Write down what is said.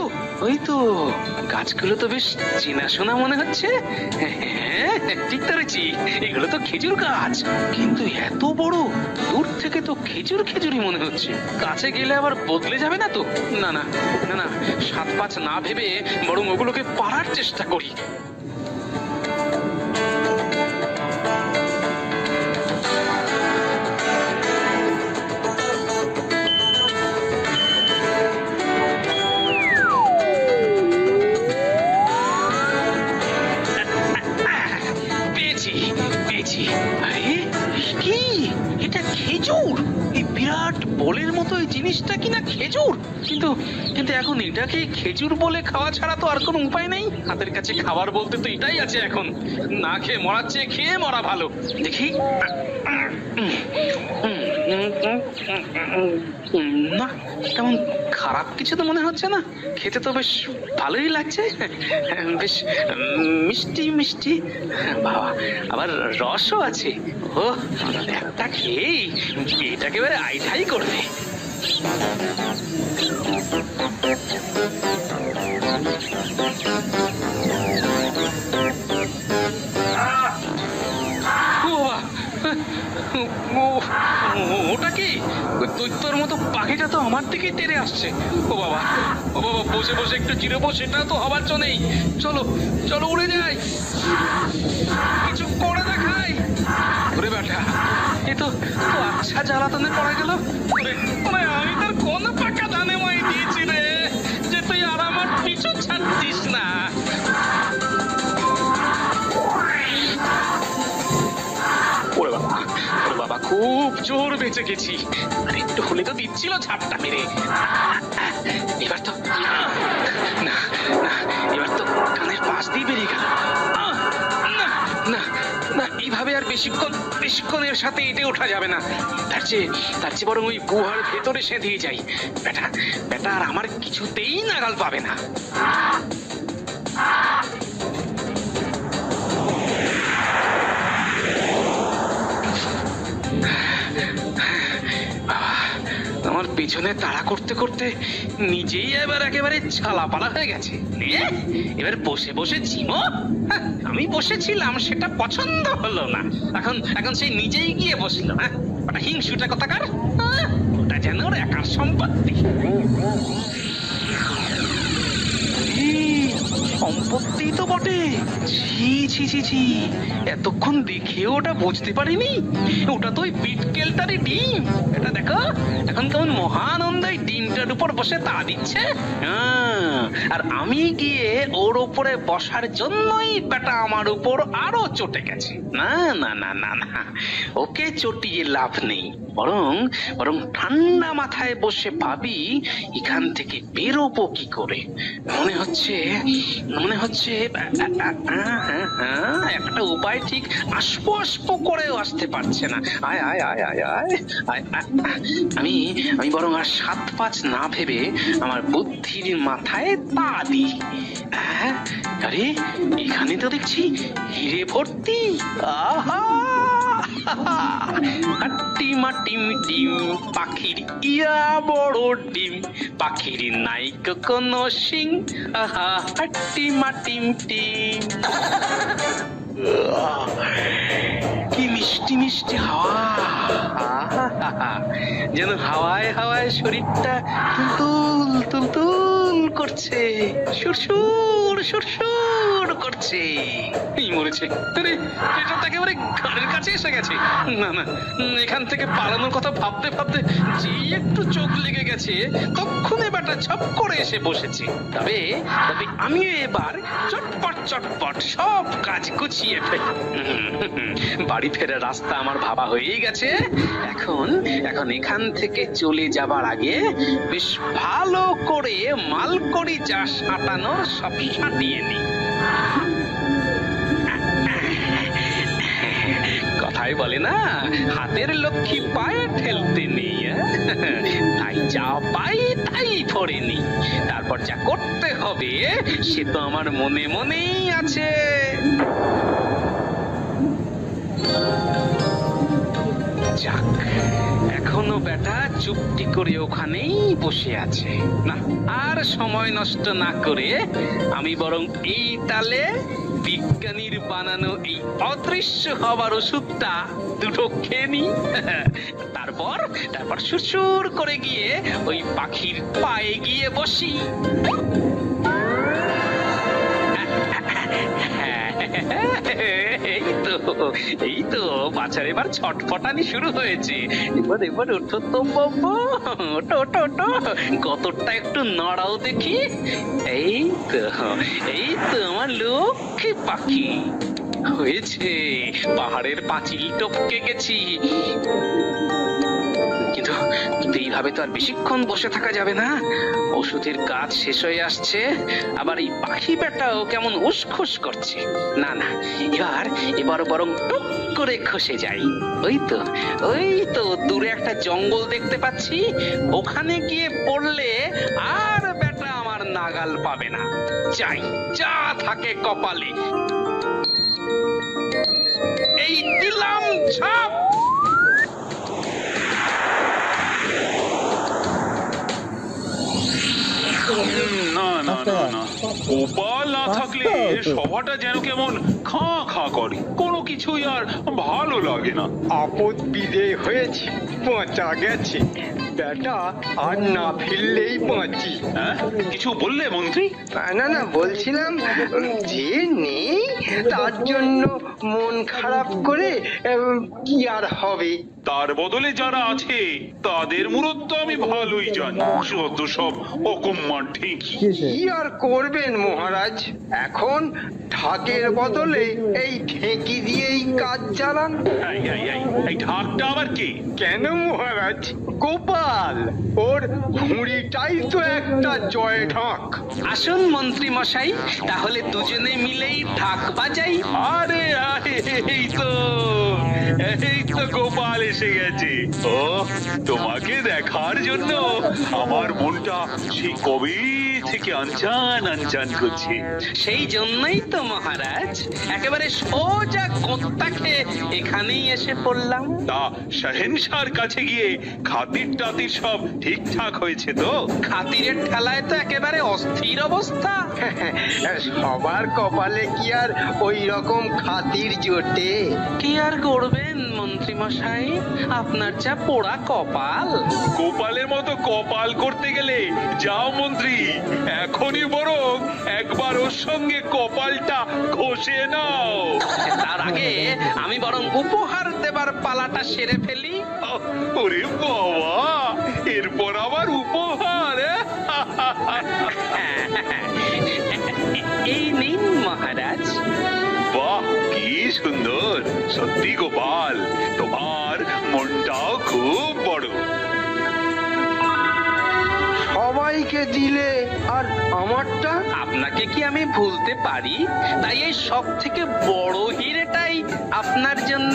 তো, ওই তো, গাছগুলো তো বেশ চেনাশোনা মনে হচ্ছে। হ্যাঁ ঠিক ধরেছি, এগুলো তো খেজুর গাছ। কিন্তু এত বড়, দূর থেকে তো খেজুর খেজুরই মনে হচ্ছে। কাছে গেলে আবার বদলে যাবে না তো? না না না না, সাত পাঁচ না ভেবে বরং ওগুলোকে পাড়ার চেষ্টা করি। খেজুর এই বিরাট বলের মতো এই জিনিসটা কিনা খেজুর কিন্তু কিন্তু এখন এটাকে খেজুর বলে খাওয়া ছাড়া তো আর কোনো উপায় নেই হাতের কাছে খাবার বলতে তো এটাই আছে এখন না খেয়ে মরার চেয়ে খেয়ে মরা ভালো দেখি না তেমন খারাপ কিছু তো মনে হচ্ছে না? খেতে তো বেশ ভালোই লাগছে। বেশ মিষ্টি মিষ্টি। বাবা, আবার রসও আছে। ও একটা খেয়েই পেট একেবারে আইঠাই করবে। ও দৈত্যর মতো পাখিটা তো আমার আসছে। ও বাবা ও বাবা, বসে বসে একটু সেটা তো হবার জো নেই। চলো চলো উড়ে যাই। কিছু করে দেখাই। ওরে বেটা, এ তো আচ্ছা জ্বালাতনে পড়া গেল। আমি তার কোন পাকা দানে মাই দিয়েছি রে। খুব জোর বেঁচে গেছি। আর একটু হলে তো দিচ্ছিল ঝাপটা মেরে। এবার তো না না, এবার তো কানের পাশ দিয়ে বেরিয়ে গেল। না না এইভাবে আর বেশিক্ষণ বেশিক্ষণ সাথে এটে ওঠা যাবে না। তার চেয়ে তার চেয়ে বরং ওই গুহার ভেতরে সে দিয়ে যাই। বেটা বেটা আর আমার কিছুতেই নাগাল পাবে না। আমার পেছনে তাড়া করতে করতে নিজেই এবার একেবারে ছালাপালা হয়ে গেছে। এবার বসে বসে ঝিমো হ্যাঁ, আমি বসেছিলাম সেটা পছন্দ হলো না। এখন এখন সেই নিজেই গিয়ে বসল হ্যাঁ? ওটা হিংসুটা কথাকার? হ্যাঁ, ওটা যেন ওর একার সম্পত্তি। সম্পত্তি তো বটে ছি ছি ছি ছি। এতক্ষণ দেখেও ওটা বুঝতে পারিনি? ওটা তো ওই বিটকেলটারই ডিম। এটা দেখো এখন কেমন মহানন্দাই ডিমটার উপর বসে তা দিচ্ছে। আহ, আর আমি গিয়ে ওর উপরে বসার জন্যই বেটা আমার উপর আরও চটে গেছে। না না না না না ওকে চটিয়ে লাভ নেই। বরং বরং ঠান্ডা মাথায় বসে ভাবি এখান থেকে বেরোবো কি করে? মনে হচ্ছে মনে হচ্ছে আ, হ্যাঁ, হ্যাঁ, একটা উপায় ঠিক আসব আসব করেও আসতে পারছে না। আয় আয় আয় আয় আয় আয়, আমি আমি বরং আর সাত পাঁচ না ভেবে আমার বুদ্ধির মাথায় তা দিই। হ্যাঁ আরে এখানে তো দেখছি হিরে ভর্তি। আহা! হাট্টিমা টিম টিম পাখির ইয়া বড় ডিম। পাখির নাই সিং টিম টিম কি মিষ্টি মিষ্টি হাওয়া। যেন হাওয়ায় হাওয়ায় শরীরটা তুল তুল তুল করছে। সুরসুর সুরসুর করছে। এই মরেছে। আরে, এটা তো একেবারে ঘরের কাছে এসে গেছে। না না, এখান থেকে পালানোর কথা ভাবতে ভাবতে যে একটু চোখ লেগে গেছে তক্ষুনি বেটা ছপ করে এসে বসেছে। তবে তবে আমিও এবার চটপট চটপট, সব কাজ গুছিয়ে ফেল। বাড়ি ফেরার রাস্তা আমার ভাবা হয়েই গেছে। এখন এখন এখান থেকে চলে যাবার আগে বেশ ভালো করে মালকড়ি চাষ আটানোর সব সাটিয়ে নিই। কথাই বলে না? হাতের লক্ষ্মী পায়ে ঠেলতে নেই? তাই যা পাই তাই ধরে নি তারপর যা করতে হবে, সে তো আমার মনে মনেই আছে। যাক, এখনও বেটা চুপটি করে ওখানেই বসে আছে। না, আর সময় নষ্ট না করে আমি বরং এই তালে বিজ্ঞানীর বানানো এই অদৃশ্য হবার ওষুধটা দুটো খেয়ে তারপর তারপর সুসুর করে গিয়ে ওই পাখির পায়ে গিয়ে বসি তো এই তো বাছার এবার ছটফটানি শুরু হয়েছে। এবার এবার ওঠো তো বাবু, ওঠো ওঠো ওঠো। কতটা একটু নড়াও দেখি। এই তো এই তো আমার লক্ষ্মী পাখি। হয়েছে, পাহাড়ের পাঁচিল টপকে গেছি। কিন্তু এইভাবে তো আর বেশিক্ষণ বসে থাকা যাবে না। ওষুধের কাজ শেষ হয়ে আসছে, আবার এই পাখি বেটাও কেমন উসখুস করছে। না না, এবার এবার বরং টুক করে খসে যাই। ওই তো ওই তো, দূরে একটা জঙ্গল দেখতে পাচ্ছি। ওখানে গিয়ে পড়লে আর বেটা আমার নাগাল পাবে না। যাই, যা থাকে কপালে। এই দিলাম ছাপ না না গোপাল না থাকলে সভাটা যেন কেমন খাঁ খাঁ করে। কোনো কিছুই আর ভালো লাগে না। আপদ বিদেয় হয়েছে পচা গেছে। বেটা আর না ফিরলেই বাঁচি। হ্যাঁ কিছু বললে মন্ত্রী? না না বলছিলাম যে নেই তার জন্য মন খারাপ করে কি আর হবে? তার বদলে যারা আছে তাদের মূরত আমি ভালোই জানি। যত সব অকম্মার ঢেঁকি কি আর করবেন মহারাজ? এখন ঢাকের বদলে এই ঢেঁকি দিয়েই কাজ চালান। এই, এই, এই, এই ঢাকটা আবার কে? কেন মহারাজ? গোপাল ওর ঘুড়িটাই তো একটা জয় ঢাক আসুন মন্ত্রী মশাই তাহলে দুজনে মিলেই ঢাক বাজাই। আরে আরে এই তো এই তো গোপাল এসে গেছে। ও তোমাকে দেখার জন্য আমার মনটা সেই কবে থেকে আনচান আনচান করছে। সেই জন্যই তো মহারাজ একেবারে সোজা কোত্তাকে এখানেই এসে পড়লাম। তা শাহেনশার কাছে গিয়ে খাতির টাতির সব ঠিকঠাক হয়েছে তো? খাতিরের ঠেলায় তো একেবারে অস্থির অবস্থা। সবার কপালে কি আর ওই রকম খাতির জোটে? কি আর করবেন মন্ত্রী মশাই আপনার যা পোড়া কপাল। গোপালের মতো কপাল করতে গেলে যাও মন্ত্রী এখনই বরং একবার ওর সঙ্গে কপালটা ঘষে নাও। তার আগে আমি বরং উপহার দেবার পালাটা সেরে ফেলি। ওরে বাবা! এরপর আবার উপহার হ্যাঁ? এই নিন মহারাজ। বাহ কি সুন্দর। সত্যি গোপাল তোমার মনটাও খুব বড়। সবাইকে দিলে আর আমারটা? আপনাকে কি আমি ভুলতে পারি? তাই এই সব থেকে বড় হিরেটাই আপনার জন্য।